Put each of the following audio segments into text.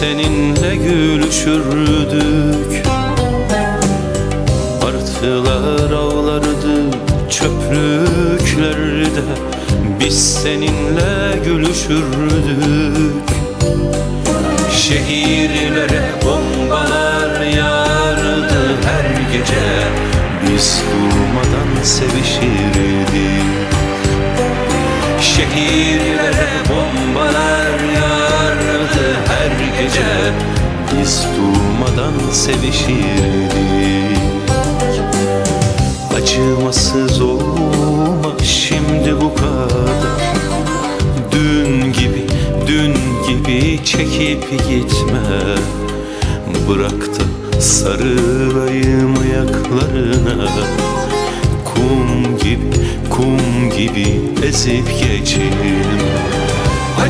seninle gülüşürdük. Martılar avlardı çöplüklerde. Biz seninle gülüşürdük. Şehirlere bombalar yağardı. Her gece Biz durmadan sevişirdik. Şehirlere bombalar gece Biz durmadan sevişirdik. Acımasız olma şimdi bu kadar. Dün gibi, dün gibi çekip gitme. Bırak da sarılayım ayaklarına. Kum gibi, kum gibi ezip geçelim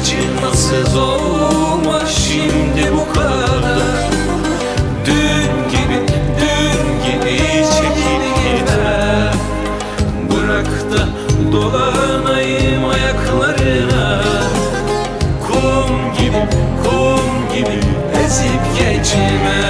Acımasız olma şimdi bu kadar. Dün gibi, dün gibi çekip gitme Bırak da dolanayım ayaklarına. Kum gibi, kum gibi ezip geçme